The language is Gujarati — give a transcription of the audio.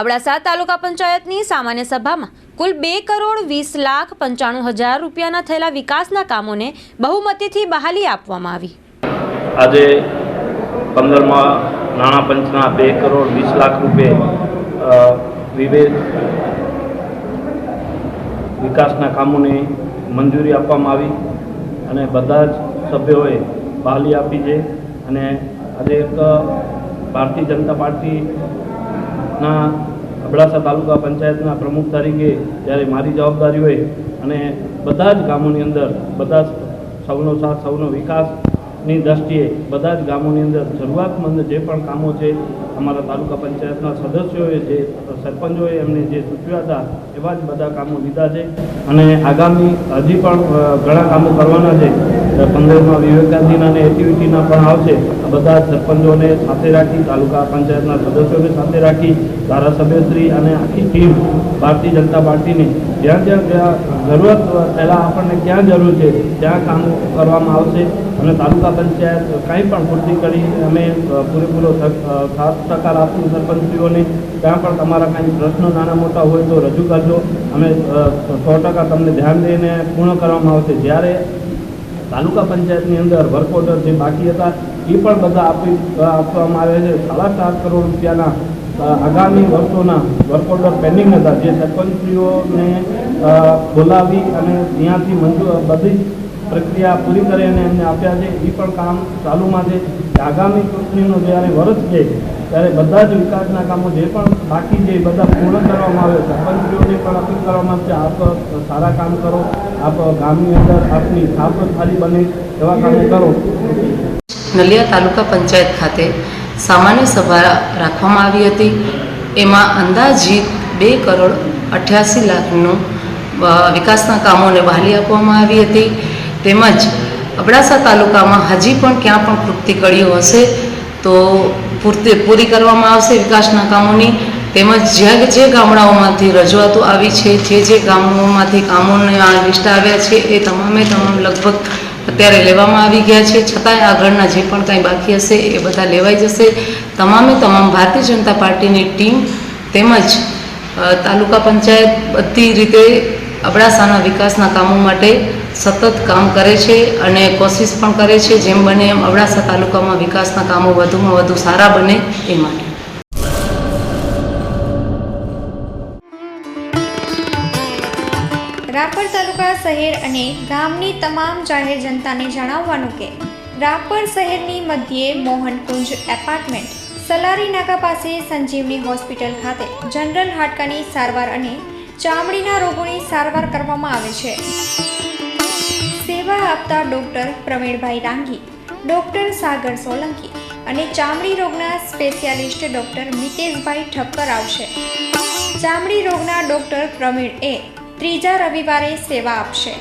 અબડાસા તાલુકા પંચાયતની સામાન્ય સભામાં કુલ બે કરોડ વીસ લાખ પંચાણું હજાર રૂપિયાના થયેલા વિકાસના કામોને બહુમતીથી બહાલી આપવામાં આવી. આજે પંદરમાં નાણાં પંચના બે કરોડ વીસ લાખ રૂપિયે વિવેક વિકાસના કામોને મંજૂરી આપવામાં આવી અને બધા જ સભ્યોએ બહાલી આપી છે. અને આજે એક ભારતીય જનતા પાર્ટીના અબડાસા તાલુકા પંચાયતના પ્રમુખ તરીકે જ્યારે મારી જવાબદારી હોય અને બધા જ ગામોની અંદર બધા સૌનો સાથ, સૌનો વિકાસની દ્રષ્ટિએ બધા જ ગામોની અંદર જરૂરિયાતમંદ જે પણ કામો છે, અમારા તાલુકા પંચાયતના સદસ્યોએ જે, સરપંચોએ એમને જે સૂચવ્યા હતા, એવા જ બધા કામો લીધા છે. અને આગામી હજી પણ ઘણા કામો કરવાના છે. પંદરમાં વિવેકાધીન અને એક્ટિવિટીના પણ આવશે. બધા સરપંચોને સાથે રાખી, તાલુકા પંચાયતના સદસ્યોને સાથે રાખી, ધારાસભ્યશ્રી અને આખી ટીમ ભારતીય જનતા પાર્ટીની જ્યાં જ્યાં જ્યાં જરૂરત પહેલાં આપણને ક્યાં જરૂર છે, ત્યાં કામ કરવામાં આવશે. અને તાલુકા પંચાયત કાંઈ પણ પૂર્તિ કરી અમે પૂરેપૂરો સાથ સહકાર આપશું સરપંચીઓને ત્યાં પણ તમારા કાંઈ પ્રશ્નો નાના મોટા હોય તો રજૂ કરજો. અમે સો ટકા તમને ધ્યાન દઈને પૂર્ણ કરવામાં આવશે. જ્યારે તાલુકા પંચાયતની અંદર વર્ક જે બાકી હતા, એ પણ બધા આપી આપવામાં આવે છે. સાડા સાત કરોડ રૂપિયાના આગામી વર્ષોના વર્ક પેન્ડિંગ હતા. જે સરપંચીઓને બોલાવી અને ત્યાંથી મંજૂર, બધી પ્રક્રિયા પૂરી કરી અને એમને આપ્યા છે એ પણ કામ ચાલુમાં છે. આગામી ચૂંટણીનું જ્યારે વર્ષ છે, ત્યારે બધા જ વિકાસના કામો જે પણ બાકી છે, એ બધા પૂર્ણ કરવામાં આવે સરપંચીઓને પણ અપીલ કરવામાં આવશે, આપ સારા કામ કરો, આપ ગામની અંદર આપની સાફ સારી બને, એવા કામો કરો. નલિયા તાલુકા પંચાયત ખાતે સામાન્ય સભા રાખવામાં આવી હતી. એમાં અંદાજિત બે કરોડ અઠ્યાસી લાખનું વિકાસના કામોને બહાલી આપવામાં આવી હતી. તેમજ અબડાસા તાલુકામાં હજી પણ ક્યાં પણ પૂરતી કડીઓ હશે તો પૂરતી પૂરી કરવામાં આવશે વિકાસના કામોની. તેમજ જ્યાં જે ગામડાઓમાંથી રજૂઆતો આવી છે, જે જે ગામોમાંથી કામોને આ લિસ્ટ આવ્યા છે, એ તમામે તમામ લગભગ અત્યારે લેવામાં આવી ગયા છે. છતાંય આગળના જે પણ કાંઈ બાકી હશે, એ બધા લેવાઈ જશે. તમામે તમામ ભારતીય જનતા પાર્ટીની ટીમ તેમજ તાલુકા પંચાયત બધી રીતે અબડાસાના વિકાસના કામો માટે સતત કામ કરે છે અને કોશિશ પણ કરે છે જેમ બને એમ અબડાસા તાલુકામાં વિકાસના કામો વધુમાં વધુ સારા બને એ માટે. રાપર તાલુકા શહેર અને ગામની તમામ જાહેર જનતાને જણાવવાનું કે રાપર શહેરની મધ્યે મોહનકુંજ એપાર્ટમેન્ટ, સલારી નાકા પાસે સંજીવની હોસ્પિટલ ખાતે જનરલ હાડકાની સારવાર અને ચામડીના રોગોની સારવાર કરવામાં આવે છે. સેવા આપતા ડૉક્ટર પ્રવીણભાઈ ડાંગી, ડૉક્ટર સાગર સોલંકી અને ચામડી રોગના સ્પેશિયાલિસ્ટ ડૉક્ટર મિતેશભાઈ ઠક્કર આવશે. ચામડી રોગના ડોક્ટર પ્રવીણ એ ત્રીજા રવિવારે સેવા આપશે.